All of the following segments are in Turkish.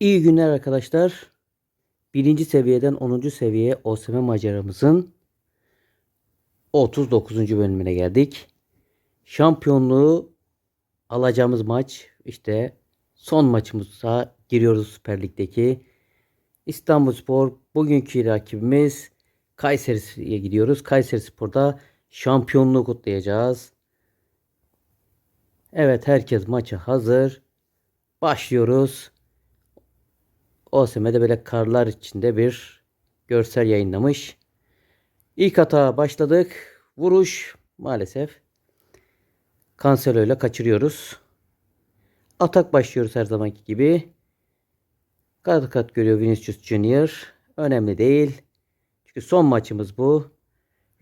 İyi günler arkadaşlar. Birinci seviyeden 10. seviyeye OSM maceramızın 39. bölümüne geldik. Şampiyonluğu alacağımız maç işte son maçımıza giriyoruz Süper Lig'deki. İstanbulspor bugünkü rakibimiz Kayseri'ye gidiyoruz. Kayseri Spor'da şampiyonluğu kutlayacağız. Evet herkes maça hazır. Başlıyoruz. OSM'de böyle karlar içinde bir görsel yayınlamış. İlk hata başladık. Vuruş maalesef Cancelo ile kaçırıyoruz. Atak başlıyoruz her zamanki gibi. Kat kat görüyor Vinicius Junior. Önemli değil. Çünkü son maçımız bu.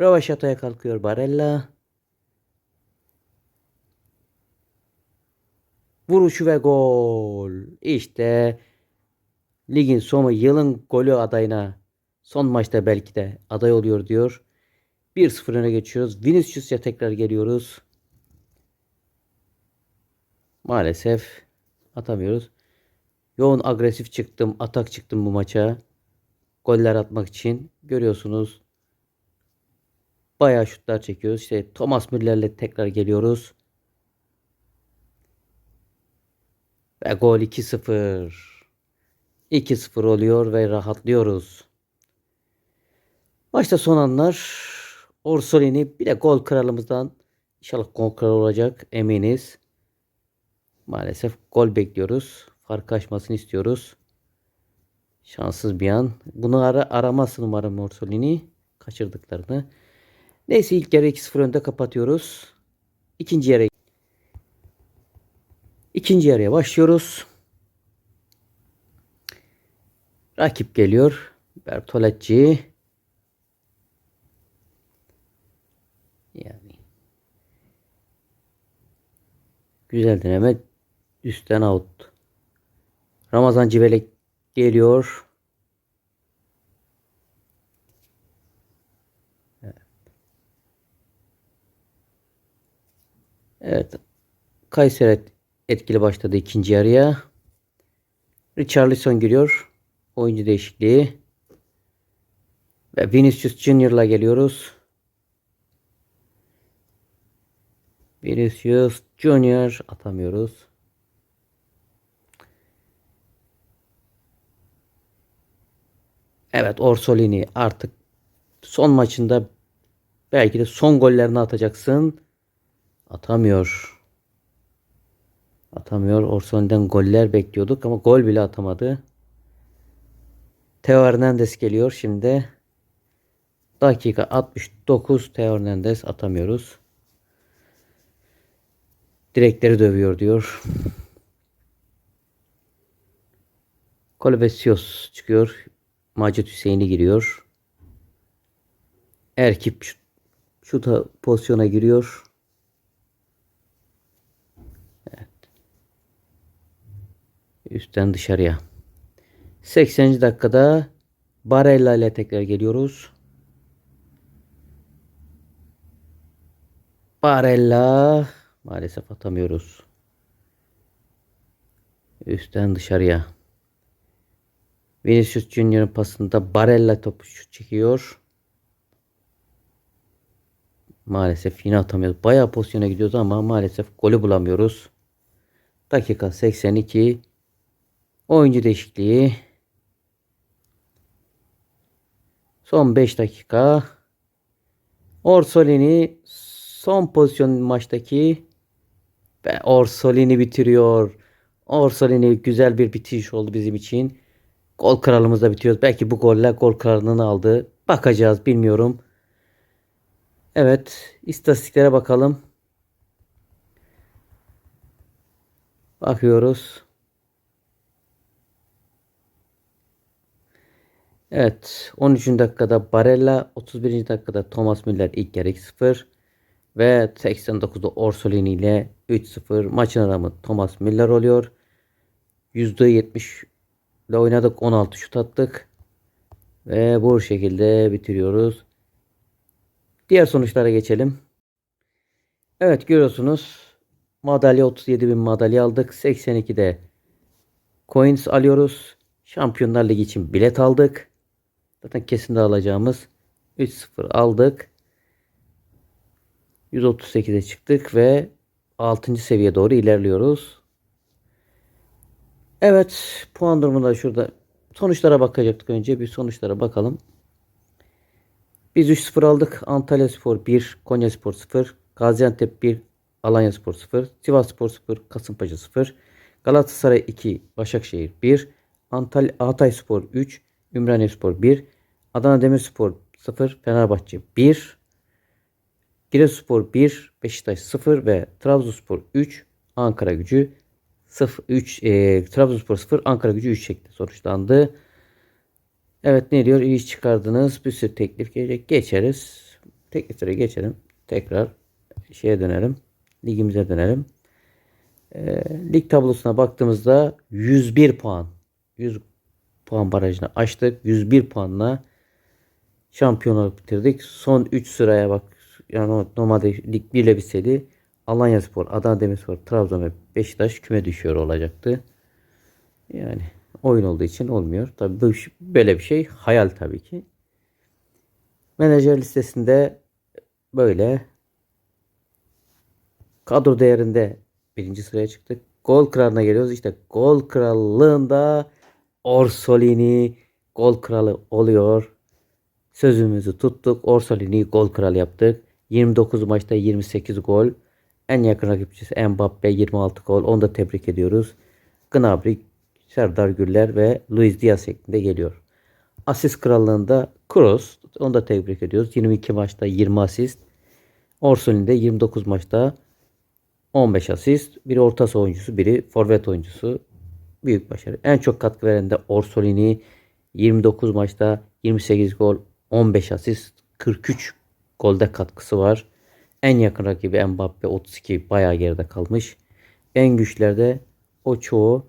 Rövaşata'ya kalkıyor Barella. Vuruşu ve gol. İşte ligin sonu yılın golü adayına son maçta belki de aday oluyor diyor. 1-0 öne geçiyoruz. Vinicius'a tekrar geliyoruz. Maalesef atamıyoruz. Yoğun agresif çıktım. Atak çıktım bu maça. Goller atmak için. Görüyorsunuz. Bayağı şutlar çekiyoruz. İşte Thomas Müller'le tekrar geliyoruz. Ve gol 2-0. 2-0 oluyor ve rahatlıyoruz. Başta son anlar Orsolini bir de gol kralımızdan inşallah gol kralı olacak eminiz. Maalesef gol bekliyoruz. Fark açmasını istiyoruz. Şanssız bir an. Bunu ara aramazsın umarım Orsolini. Kaçırdıklarını. Neyse ilk yarı 2-0 önde kapatıyoruz. İkinci yarı İkinci yarıya başlıyoruz. Rakip geliyor. Bertolacci. Yani güzel deneme üstten out. Ramazan Civelek geliyor. Evet. Evet. Kayseri etkili başladı ikinci yarıya. Richarlison giriyor. Oyuncu değişikliği. Ve Vinicius Junior'la geliyoruz. Vinicius Junior atamıyoruz. Evet Orsolini artık son maçında belki de son gollerini atacaksın. Atamıyor. Atamıyor. Orson'dan goller bekliyorduk ama gol bile atamadı. Teo Hernandez geliyor şimdi. Dakika 69 Teo Hernandez atamıyoruz. Direkleri dövüyor diyor. Kolbesios çıkıyor. Macit Hüseyin'i giriyor. Erkip şu, pozisyona giriyor. Üstten dışarıya. 80. dakikada Barella ile tekrar geliyoruz. Barella maalesef atamıyoruz. Üstten dışarıya. Vinicius Junior'ın pasında Barella topu şut çekiyor. Maalesef yine atamıyoruz. Bayağı pozisyona gidiyoruz ama maalesef golü bulamıyoruz. Dakika 82. Oyuncu değişikliği. Son 5 dakika. Orsolini son pozisyon maçtaki ve Orsolini bitiriyor. Orsolini güzel bir bitiş oldu bizim için. Gol kralımızda bitiyoruz. Belki bu golle gol kralını aldı. Bakacağız bilmiyorum. Evet istatistiklere bakalım. Bakıyoruz. Evet 13. dakikada Barella 31. dakikada Thomas Müller ilk yarı 2-0 ve 89'da Orsolini ile 3-0 maçın adamı Thomas Müller oluyor. %70 ile oynadık 16 şut attık ve bu şekilde bitiriyoruz. Diğer sonuçlara geçelim. Evet görüyorsunuz madalya 37 bin madalya aldık. 82'de coins alıyoruz. Şampiyonlar Ligi için bilet aldık. Zaten kesin de alacağımız 3-0 aldık. 138'e çıktık ve 6. seviye doğru ilerliyoruz. Evet puan durumunda şurada sonuçlara bakacaktık önce bir sonuçlara bakalım. Biz 3-0 aldık. Antalya Spor 1, Konya Spor 0, Gaziantep 1, Alanya Spor 0, Sivas Spor 0, Kasımpaşa 0, Galatasaray 2, Başakşehir 1, Antalya Hatay Spor 3, Ümraniye Spor 1, Adana Demirspor 0, Fenerbahçe 1, Giresunspor 1, Beşiktaş 0 ve Trabzonspor 3, Ankara Gücü 0 3 e, Trabzonspor 0, Ankara Gücü 3 şeklinde sonuçlandı. Evet ne diyor? İyi iş çıkardınız. Bir sürü teklif gelecek. Geçeriz. Tekliflere geçelim. Tekrar şeye dönelim. Ligimize dönelim. E, lig tablosuna baktığımızda 101 puan. 100 puan barajını aştık. 101 puanla şampiyonluk bitirdik. Son 3 sıraya bak. Yani normalde lig 1 ile bitseydi Alanya Spor, Adana Demirspor, Trabzon ve Beşiktaş küme düşüyor olacaktı. Yani oyun olduğu için olmuyor. Tabii böyle bir şey hayal tabii ki. Menajer listesinde böyle kadro değerinde birinci sıraya çıktık. Gol kralına geliyoruz. İşte gol krallığında Orsolini gol kralı oluyor. Sözümüzü tuttuk. Orsolini gol kralı yaptık. 29 maçta 28 gol. En yakın rakipçisi Mbappe 26 gol. Onu da tebrik ediyoruz. Gnabry, Serdar Güller ve Luis Diaz şeklinde geliyor. Asist krallığında Kroos. Onu da tebrik ediyoruz. 22 maçta 20 asist. Orsolini de 29 maçta 15 asist. Biri orta saha oyuncusu, biri forvet oyuncusu. Büyük başarı. En çok katkı veren de Orsolini. 29 maçta 28 gol, 15 asist, 43 golde katkısı var. En yakın rakibi Mbappe 32 bayağı geride kalmış. En güçlerde o çoğu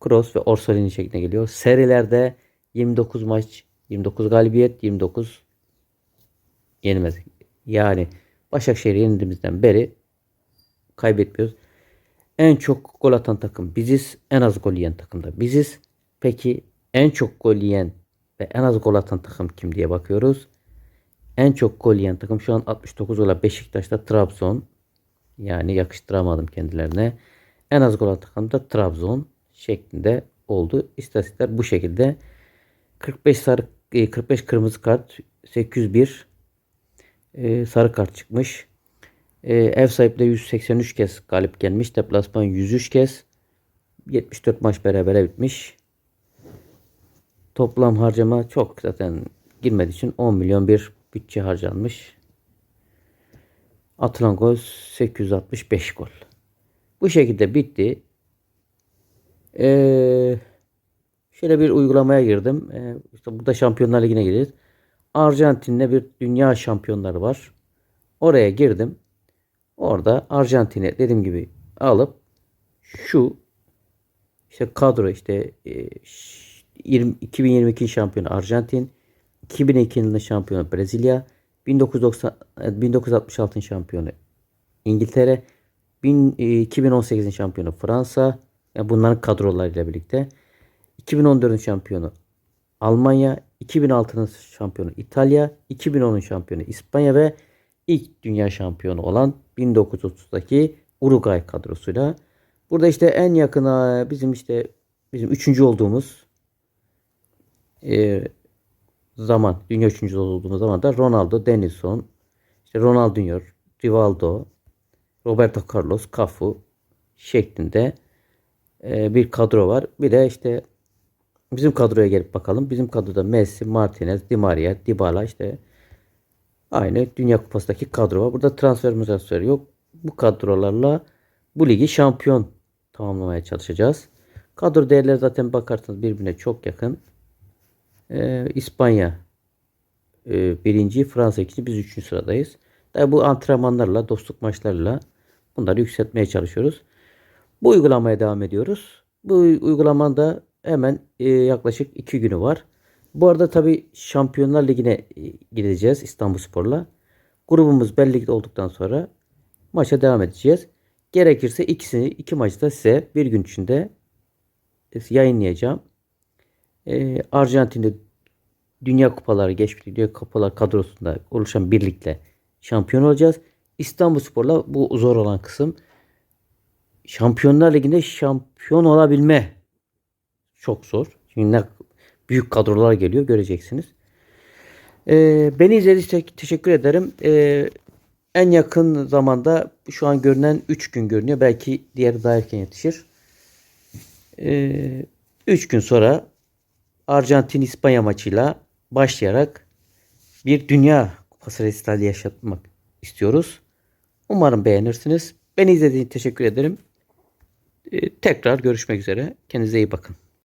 Kroos ve Orsolini şeklinde geliyor. Serilerde 29 maç, 29 galibiyet, 29 yenilmez. Yani Başakşehir'i yenildiğimizden beri kaybetmiyoruz. En çok gol atan takım biziz. En az gol yiyen takım da biziz. Peki en çok gol yiyen ve en az gol atan takım kim diye bakıyoruz. En çok gol yiyen takım şu an 69 gol Beşiktaş'ta Trabzon. Yani yakıştıramadım kendilerine. En az gol atan da Trabzon şeklinde oldu. İstatistikler bu şekilde. 45 sarı 45 kırmızı kart, 801 e, sarı kart çıkmış. E, ev sahibi de 183 kez galip gelmiş. Deplasman 103 kez. 74 maç berabere bitmiş. Toplam harcama çok zaten girmediği için 10 milyon bir bütçe harcanmış. Atılan gol 865 gol. Bu şekilde bitti. Ee, şöyle bir uygulamaya girdim. Ee, işte burada Şampiyonlar Ligi'ne gireceğiz. Arjantin'de bir dünya şampiyonları var. Oraya girdim. Orada Arjantin'i dediğim gibi alıp şu işte kadro işte 20, 2022 şampiyonu Arjantin, 2002 yılında şampiyonu Brezilya, 1990 1966'ın şampiyonu İngiltere, 2018'in şampiyonu Fransa, yani bunların kadrolarıyla birlikte 2014'ün şampiyonu Almanya, 2006'nın şampiyonu İtalya, 2010'un şampiyonu İspanya ve ilk dünya şampiyonu olan 1930'daki Uruguay kadrosuyla. Burada işte en yakına bizim işte bizim üçüncü olduğumuz e, zaman, dünya üçüncü olduğumuz zaman da Ronaldo, Denison, işte Ronaldinho, Rivaldo, Roberto Carlos, Cafu şeklinde e, bir kadro var. Bir de işte bizim kadroya gelip bakalım. Bizim kadroda Messi, Martinez, Di Maria, Dybala işte aynı Dünya Kupası'ndaki kadro var. Burada transfer müzasları yok. Bu kadrolarla bu ligi şampiyon tamamlamaya çalışacağız. Kadro değerleri zaten bakarsanız birbirine çok yakın. Ee, İspanya e, birinci, Fransa ikinci, biz üçüncü sıradayız. Tabi bu antrenmanlarla, dostluk maçlarıyla bunları yükseltmeye çalışıyoruz. Bu uygulamaya devam ediyoruz. Bu uygulamanın da hemen e, yaklaşık iki günü var. Bu arada tabi Şampiyonlar Ligi'ne e, gideceğiz İstanbul Spor'la. Grubumuz belli olduktan sonra maça devam edeceğiz. Gerekirse ikisini iki maçta size bir gün içinde yayınlayacağım. Ee, Arjantin'de Dünya Kupaları, geçmiş Dünya Kupaları kadrosunda oluşan birlikle şampiyon olacağız. İstanbul Spor'la bu zor olan kısım. Şampiyonlar Ligi'nde şampiyon olabilme çok zor. Çünkü ne büyük kadrolar geliyor göreceksiniz. Ee, beni izlediğiniz için teşekkür ederim. Ee, en yakın zamanda şu an görünen 3 gün görünüyor. Belki diğeri daha erken yetişir. 3 gün sonra Arjantin İspanya maçıyla başlayarak bir dünya kupası resitali yaşatmak istiyoruz. Umarım beğenirsiniz. Beni izlediğiniz için teşekkür ederim. Ee, tekrar görüşmek üzere. Kendinize iyi bakın.